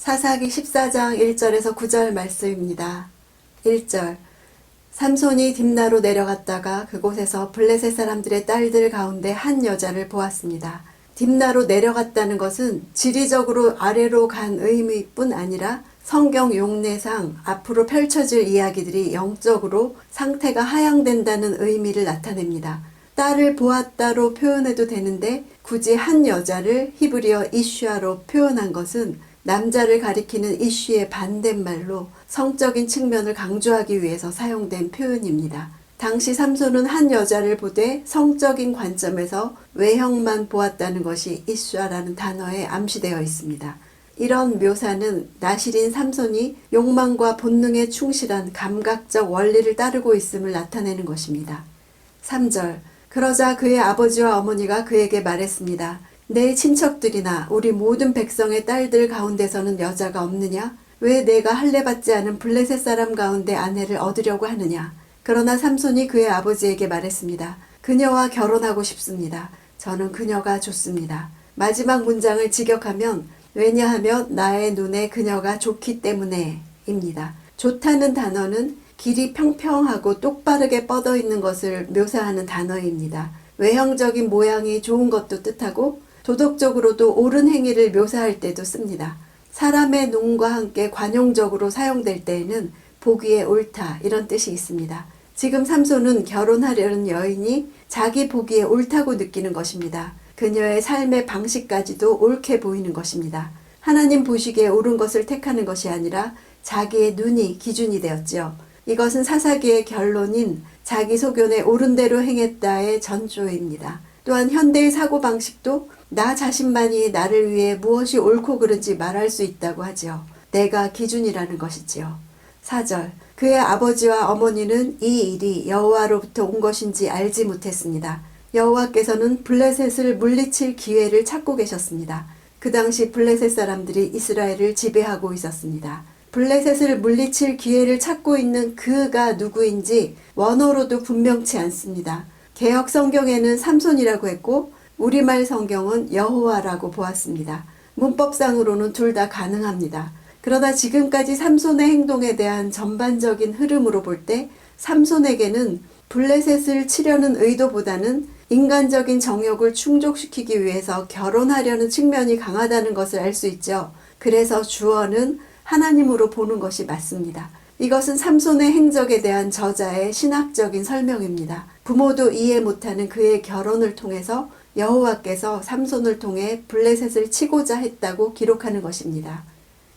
사사기 14장 1절에서 9절 말씀입니다. 1절 삼손이 딥나로 내려갔다가 그곳에서 블레셋 사람들의 딸들 가운데 한 여자를 보았습니다. 딥나로 내려갔다는 것은 지리적으로 아래로 간 의미뿐 아니라 성경 용례상 앞으로 펼쳐질 이야기들이 영적으로 상태가 하향된다는 의미를 나타냅니다. 딸을 보았다로 표현해도 되는데 굳이 한 여자를 히브리어 이슈아로 표현한 것은 남자를 가리키는 이슈의 반대말로 성적인 측면을 강조하기 위해서 사용된 표현입니다. 당시 삼손은 한 여자를 보되 성적인 관점에서 외형만 보았다는 것이 이슈아라는 단어에 암시되어 있습니다. 이런 묘사는 나실인 삼손이 욕망과 본능에 충실한 감각적 원리를 따르고 있음을 나타내는 것입니다. 3절 그러자 그의 아버지와 어머니가 그에게 말했습니다. 내 친척들이나 우리 모든 백성의 딸들 가운데서는 여자가 없느냐? 왜 내가 할례받지 않은 블레셋 사람 가운데 아내를 얻으려고 하느냐? 그러나 삼손이 그의 아버지에게 말했습니다. 그녀와 결혼하고 싶습니다. 저는 그녀가 좋습니다. 마지막 문장을 직역하면 왜냐하면 나의 눈에 그녀가 좋기 때문에 입니다. 좋다는 단어는 길이 평평하고 똑바르게 뻗어 있는 것을 묘사하는 단어입니다. 외형적인 모양이 좋은 것도 뜻하고 도덕적으로도 옳은 행위를 묘사할 때도 씁니다. 사람의 눈과 함께 관용적으로 사용될 때에는 보기에 옳다 이런 뜻이 있습니다. 지금 삼손은 결혼하려는 여인이 자기 보기에 옳다고 느끼는 것입니다. 그녀의 삶의 방식까지도 옳게 보이는 것입니다. 하나님 보시기에 옳은 것을 택하는 것이 아니라 자기의 눈이 기준이 되었지요. 이것은 사사기의 결론인 자기 소견에 옳은 대로 행했다의 전조입니다. 또한 현대의 사고방식도 나 자신만이 나를 위해 무엇이 옳고 그른지 말할 수 있다고 하지요. 내가 기준이라는 것이지요. 4절 그의 아버지와 어머니는 이 일이 여호와로부터 온 것인지 알지 못했습니다. 여호와께서는 블레셋을 물리칠 기회를 찾고 계셨습니다. 그 당시 블레셋 사람들이 이스라엘을 지배하고 있었습니다. 블레셋을 물리칠 기회를 찾고 있는 그가 누구인지 원어로도 분명치 않습니다. 개혁 성경에는 삼손이라고 했고 우리말 성경은 여호와라고 보았습니다. 문법상으로는 둘 다 가능합니다. 그러나 지금까지 삼손의 행동에 대한 전반적인 흐름으로 볼 때 삼손에게는 블레셋을 치려는 의도보다는 인간적인 정욕을 충족시키기 위해서 결혼하려는 측면이 강하다는 것을 알 수 있죠. 그래서 주어는 하나님으로 보는 것이 맞습니다. 이것은 삼손의 행적에 대한 저자의 신학적인 설명입니다. 부모도 이해 못하는 그의 결혼을 통해서 여호와께서 삼손을 통해 블레셋을 치고자 했다고 기록하는 것입니다.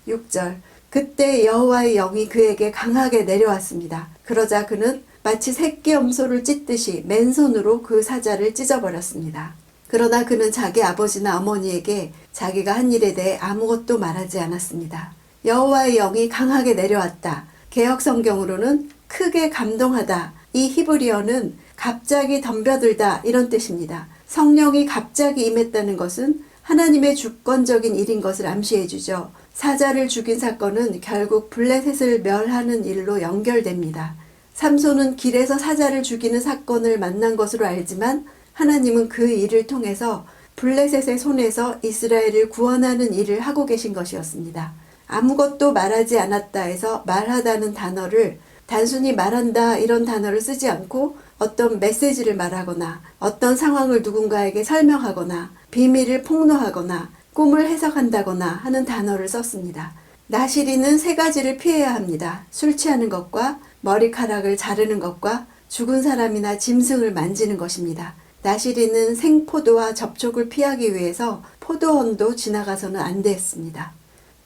6절 그때 여호와의 영이 그에게 강하게 내려왔습니다. 그러자 그는 마치 새끼 염소를 찢듯이 맨손으로 그 사자를 찢어버렸습니다. 그러나 그는 자기 아버지나 어머니에게 자기가 한 일에 대해 아무것도 말하지 않았습니다. 여호와의 영이 강하게 내려왔다. 개혁 성경으로는 크게 감동하다. 이 히브리어는 갑자기 덤벼들다 이런 뜻입니다. 성령이 갑자기 임했다는 것은 하나님의 주권적인 일인 것을 암시해 주죠. 사자를 죽인 사건은 결국 블레셋을 멸하는 일로 연결됩니다. 삼손은 길에서 사자를 죽이는 사건을 만난 것으로 알지만 하나님은 그 일을 통해서 블레셋의 손에서 이스라엘을 구원하는 일을 하고 계신 것이었습니다. 아무것도 말하지 않았다 해서 말하다는 단어를 단순히 말한다 이런 단어를 쓰지 않고 어떤 메시지를 말하거나 어떤 상황을 누군가에게 설명하거나 비밀을 폭로하거나 꿈을 해석한다거나 하는 단어를 썼습니다. 나시리는 세 가지를 피해야 합니다. 술 취하는 것과 머리카락을 자르는 것과 죽은 사람이나 짐승을 만지는 것입니다. 나시리는 생포도와 접촉을 피하기 위해서 포도원도 지나가서는 안 됐습니다.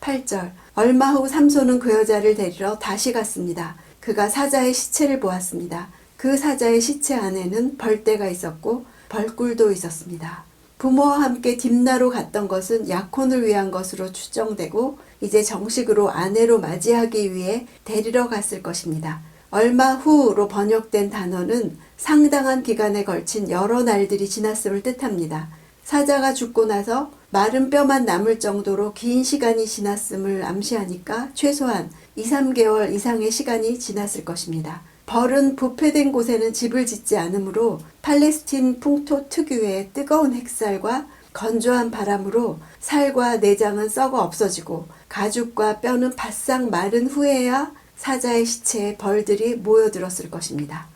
8절 얼마 후 삼손은 그 여자를 데리러 다시 갔습니다. 그가 사자의 시체를 보았습니다. 그 사자의 시체 안에는 벌떼가 있었고 벌꿀도 있었습니다. 부모와 함께 딥나로 갔던 것은 약혼을 위한 것으로 추정되고 이제 정식으로 아내로 맞이하기 위해 데리러 갔을 것입니다. 얼마 후로 번역된 단어는 상당한 기간에 걸친 여러 날들이 지났음을 뜻합니다. 사자가 죽고 나서 마른 뼈만 남을 정도로 긴 시간이 지났음을 암시하니까 최소한 2, 3개월 이상의 시간이 지났을 것입니다. 벌은 부패된 곳에는 집을 짓지 않으므로 팔레스틴 풍토 특유의 뜨거운 햇살과 건조한 바람으로 살과 내장은 썩어 없어지고 가죽과 뼈는 바싹 마른 후에야 사자의 시체에 벌들이 모여들었을 것입니다.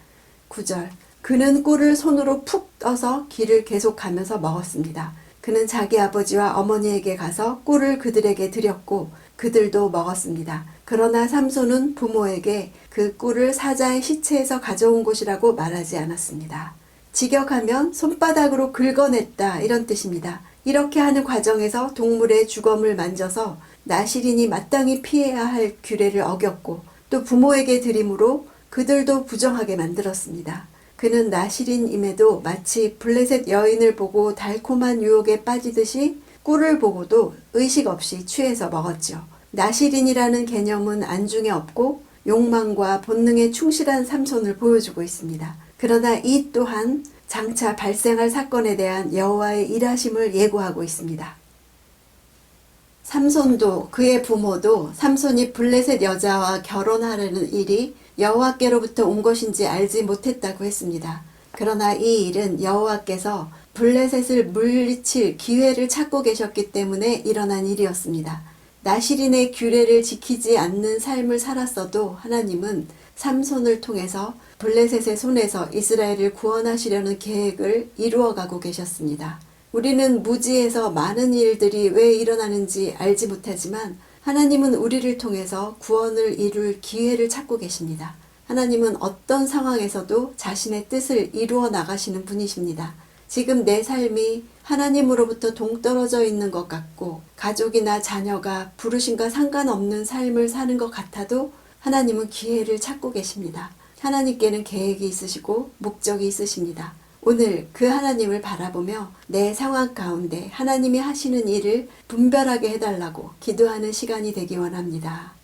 9절. 그는 꿀을 손으로 푹 떠서 길을 계속 가면서 먹었습니다. 그는 자기 아버지와 어머니에게 가서 꿀을 그들에게 드렸고 그들도 먹었습니다. 그러나 삼손은 부모에게 그 꿀을 사자의 시체에서 가져온 곳이라고 말하지 않았습니다. 직역하면 손바닥으로 긁어냈다 이런 뜻입니다. 이렇게 하는 과정에서 동물의 주검을 만져서 나시린이 마땅히 피해야 할 규례를 어겼고 또 부모에게 드림으로 그들도 부정하게 만들었습니다. 그는 나시린임에도 마치 블레셋 여인을 보고 달콤한 유혹에 빠지듯이 꿀을 보고도 의식 없이 취해서 먹었죠. 나시린이라는 개념은 안중에 없고 욕망과 본능에 충실한 삼손을 보여주고 있습니다. 그러나 이 또한 장차 발생할 사건에 대한 여호와의 일하심을 예고하고 있습니다. 삼손도 그의 부모도 삼손이 블레셋 여자와 결혼하려는 일이 여호와께로부터 온 것인지 알지 못했다고 했습니다. 그러나 이 일은 여호와께서 블레셋을 물리칠 기회를 찾고 계셨기 때문에 일어난 일이었습니다. 나시린의 규례를 지키지 않는 삶을 살았어도 하나님은 삼손을 통해서 블레셋의 손에서 이스라엘을 구원하시려는 계획을 이루어가고 계셨습니다. 우리는 무지에서 많은 일들이 왜 일어나는지 알지 못하지만 하나님은 우리를 통해서 구원을 이룰 기회를 찾고 계십니다. 하나님은 어떤 상황에서도 자신의 뜻을 이루어 나가시는 분이십니다. 지금 내 삶이 하나님으로부터 동떨어져 있는 것 같고 가족이나 자녀가 부르심과 상관없는 삶을 사는 것 같아도 하나님은 기회를 찾고 계십니다. 하나님께는 계획이 있으시고 목적이 있으십니다. 오늘 그 하나님을 바라보며 내 상황 가운데 하나님이 하시는 일을 분별하게 해달라고 기도하는 시간이 되기 원합니다.